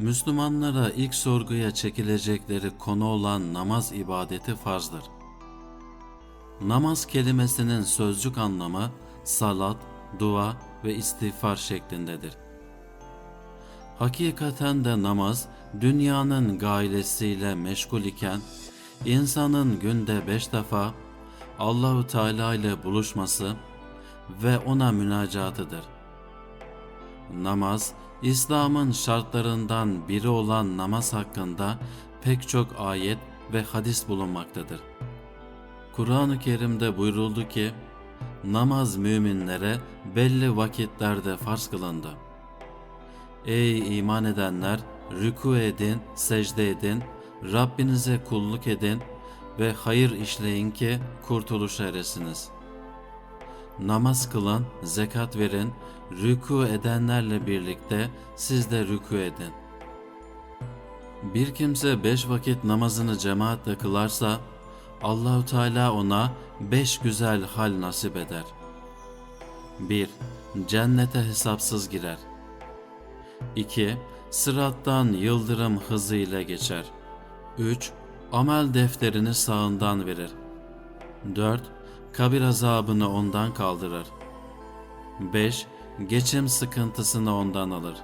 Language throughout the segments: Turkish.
Müslümanlara ilk sorguya çekilecekleri konu olan namaz ibadeti farzdır. Namaz kelimesinin sözcük anlamı salat, dua ve istiğfar şeklindedir. Hakikaten de namaz dünyanın gailesiyle meşgul iken insanın günde beş defa Allahu Teala ile buluşması ve ona münacatıdır. Namaz, İslam'ın şartlarından biri olan namaz hakkında pek çok ayet ve hadis bulunmaktadır. Kur'an-ı Kerim'de buyuruldu ki, namaz müminlere belli vakitlerde farz kılındı. Ey iman edenler! Rükû edin, secde edin, Rabbinize kulluk edin ve hayır işleyin ki kurtuluşa eresiniz. Namaz kılın, zekat verin, rükû edenlerle birlikte siz de rükû edin. Bir kimse beş vakit namazını cemaatle kılarsa, Allahu Teala ona beş güzel hal nasip eder. 1. Cennete hesapsız girer. 2. Sırattan yıldırım hızıyla geçer. 3. Amel defterini sağından verir. 4. Kabir azabını ondan kaldırır. 5. Geçim sıkıntısını ondan alır.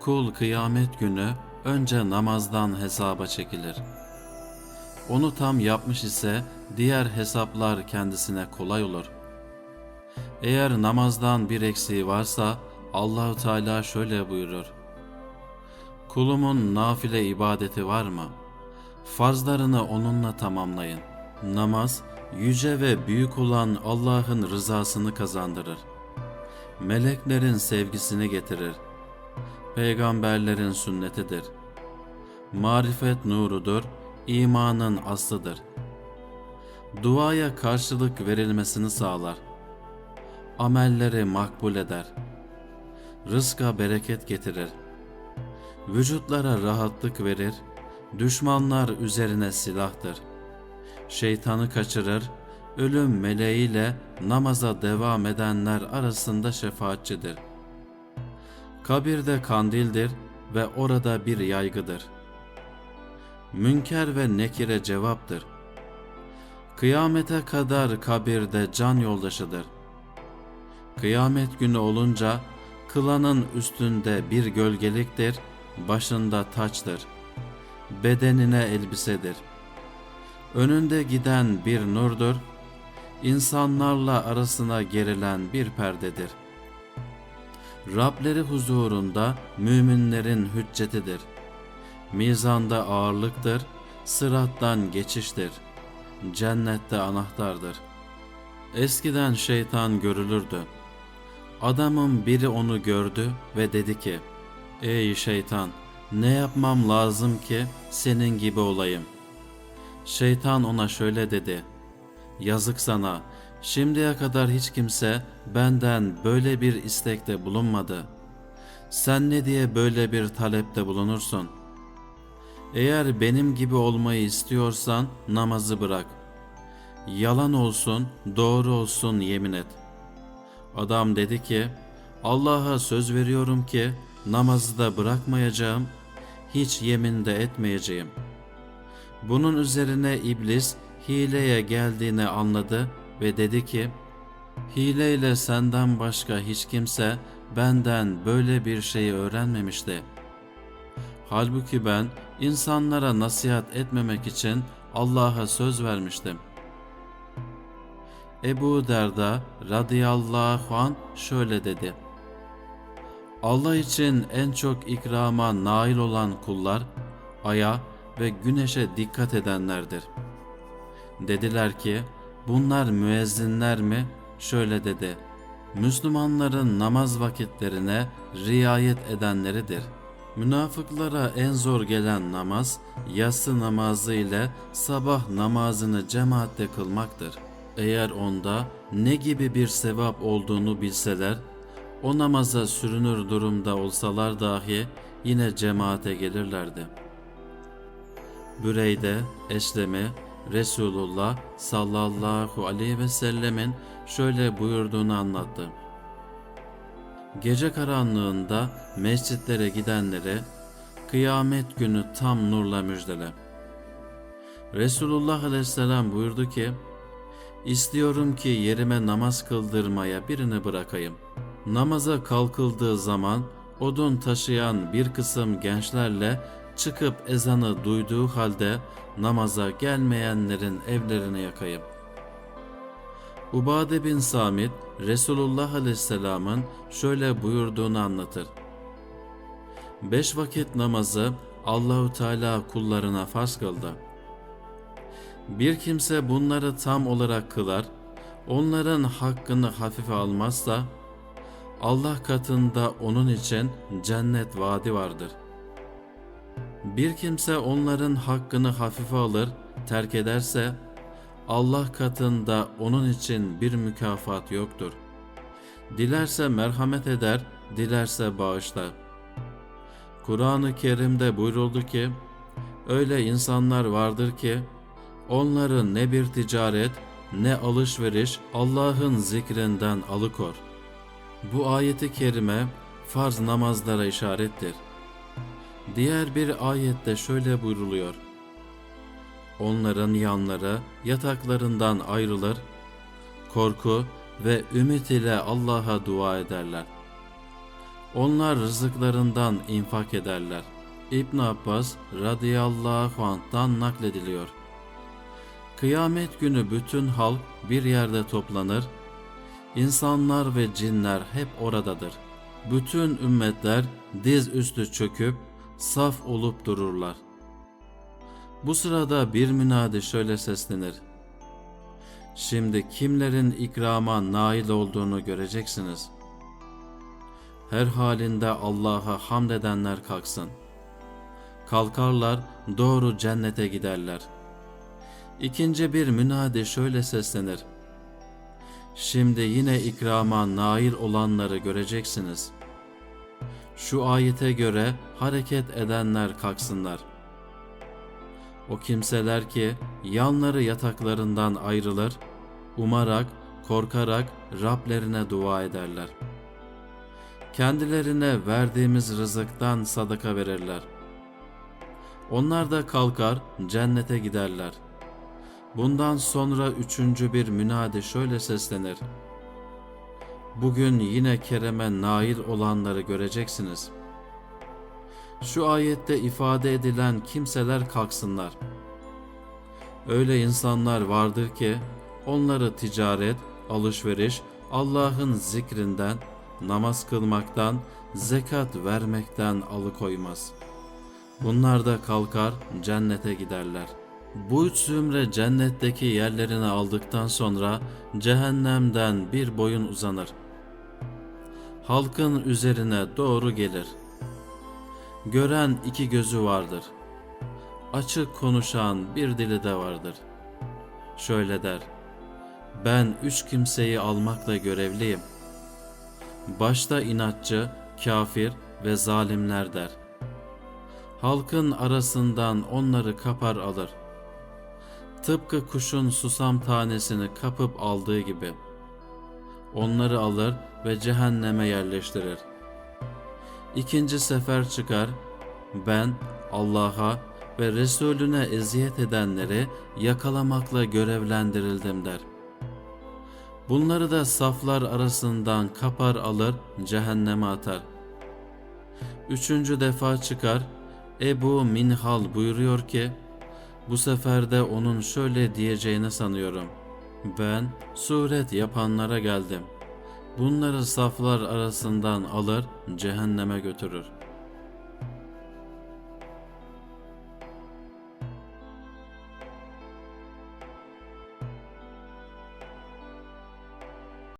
Kul kıyamet günü önce namazdan hesaba çekilir. Onu tam yapmış ise diğer hesaplar kendisine kolay olur. Eğer namazdan bir eksiği varsa Allahu Teala şöyle buyurur. Kulumun nafile ibadeti var mı? Farzlarını onunla tamamlayın. Namaz, yüce ve büyük olan Allah'ın rızasını kazandırır. Meleklerin sevgisini getirir. Peygamberlerin sünnetidir. Marifet nurudur, imanın aslıdır. Duaya karşılık verilmesini sağlar. Amelleri makbul eder. Rızka bereket getirir. Vücutlara rahatlık verir, düşmanlar üzerine silahtır. Şeytanı kaçırır, ölüm meleğiyle namaza devam edenler arasında şefaatçidir. Kabirde kandildir ve orada bir yaygıdır. Münker ve nekire cevaptır. Kıyamete kadar kabirde can yoldaşıdır. Kıyamet günü olunca kılanın üstünde bir gölgeliktir, başında taçtır. Bedenine elbisedir. Önünde giden bir nurdur, insanlarla arasına gerilen bir perdedir. Rableri huzurunda müminlerin hüccetidir. Mizanda ağırlıktır, sırattan geçiştir. Cennette anahtardır. Eskiden şeytan görülürdü. Adamın biri onu gördü ve dedi ki, Ey şeytan, ne yapmam lazım ki senin gibi olayım? Şeytan ona şöyle dedi, Yazık sana, şimdiye kadar hiç kimse benden böyle bir istekte bulunmadı. Sen ne diye böyle bir talepte bulunursun? Eğer benim gibi olmayı istiyorsan namazı bırak. Yalan olsun, doğru olsun yemin et. Adam dedi ki, Allah'a söz veriyorum ki namazı da bırakmayacağım, hiç yemin de etmeyeceğim. Bunun üzerine iblis hileye geldiğini anladı ve dedi ki, Hileyle senden başka hiç kimse benden böyle bir şeyi öğrenmemişti. Halbuki ben insanlara nasihat etmemek için Allah'a söz vermiştim. Ebu Derda radıyallahu an şöyle dedi. Allah için en çok ikrama nail olan kullar, aya ve güneşe dikkat edenlerdir. Dediler ki, bunlar müezzinler mi? Şöyle dedi, Müslümanların namaz vakitlerine riayet edenleridir. Münafıklara en zor gelen namaz, yatsı namazı ile sabah namazını cemaatle kılmaktır. Eğer onda ne gibi bir sevap olduğunu bilseler, o namaza sürünür durumda olsalar dahi yine cemaate gelirlerdi. Büreyde, Eslemi, Resulullah sallallahu aleyhi ve sellemin şöyle buyurduğunu anlattı. Gece karanlığında mescitlere gidenlere kıyamet günü tam nurla müjdele. Resulullah aleyhisselam buyurdu ki, İstiyorum ki yerime namaz kıldırmaya birini bırakayım. Namaza kalkıldığı zaman odun taşıyan bir kısım gençlerle çıkıp ezanı duyduğu halde namaza gelmeyenlerin evlerini yakayım. Ubade bin Samit, Resulullah Aleyhisselam'ın şöyle buyurduğunu anlatır. Beş vakit namazı Allahu Teala kullarına farz kıldı. Bir kimse bunları tam olarak kılar, onların hakkını hafife almazsa, Allah katında onun için cennet vaadi vardır. Bir kimse onların hakkını hafife alır, terk ederse, Allah katında onun için bir mükafat yoktur. Dilerse merhamet eder, dilerse bağışlar. Kur'an-ı Kerim'de buyuruldu ki, öyle insanlar vardır ki, onları ne bir ticaret ne alışveriş Allah'ın zikrinden alıkor. Bu ayeti kerime farz namazlara işarettir. Diğer bir ayette şöyle buyruluyor. Onların yanları yataklarından ayrılır, korku ve ümit ile Allah'a dua ederler. Onlar rızıklarından infak ederler. İbn Abbas radıyallahu anh'tan naklediliyor. Kıyamet günü bütün halk bir yerde toplanır, insanlar ve cinler hep oradadır. Bütün ümmetler diz üstü çöküp saf olup dururlar. Bu sırada bir münadi şöyle seslenir. Şimdi kimlerin ikrama nail olduğunu göreceksiniz. Her halinde Allah'a hamd edenler kalksın. Kalkarlar doğru cennete giderler. İkinci bir münadi şöyle seslenir. Şimdi yine ikrama nail olanları göreceksiniz. Şu ayete göre hareket edenler kalksınlar. O kimseler ki yanları yataklarından ayrılır, umarak, korkarak Rablerine dua ederler. Kendilerine verdiğimiz rızıktan sadaka verirler. Onlar da kalkar, cennete giderler. Bundan sonra üçüncü bir münadi şöyle seslenir. Bugün yine kereme nail olanları göreceksiniz. Şu ayette ifade edilen kimseler kalksınlar. Öyle insanlar vardır ki onları ticaret, alışveriş, Allah'ın zikrinden, namaz kılmaktan, zekat vermekten alıkoymaz. Bunlar da kalkar cennete giderler. Bu üç zümre cennetteki yerlerini aldıktan sonra cehennemden bir boyun uzanır. Halkın üzerine doğru gelir. Gören iki gözü vardır. Açık konuşan bir dili de vardır. Şöyle der. Ben üç kimseyi almakla görevliyim. Başta inatçı, kafir ve zalimler der. Halkın arasından onları kapar alır. Tıpkı kuşun susam tanesini kapıp aldığı gibi. Onları alır ve cehenneme yerleştirir. İkinci sefer çıkar, ben Allah'a ve Resulüne eziyet edenleri yakalamakla görevlendirildim der. Bunları da saflar arasından kapar alır, cehenneme atar. Üçüncü defa çıkar, Ebu Minhal buyuruyor ki, bu sefer de onun şöyle diyeceğini sanıyorum. Ben suret yapanlara geldim. Bunları saflar arasından alır, cehenneme götürür.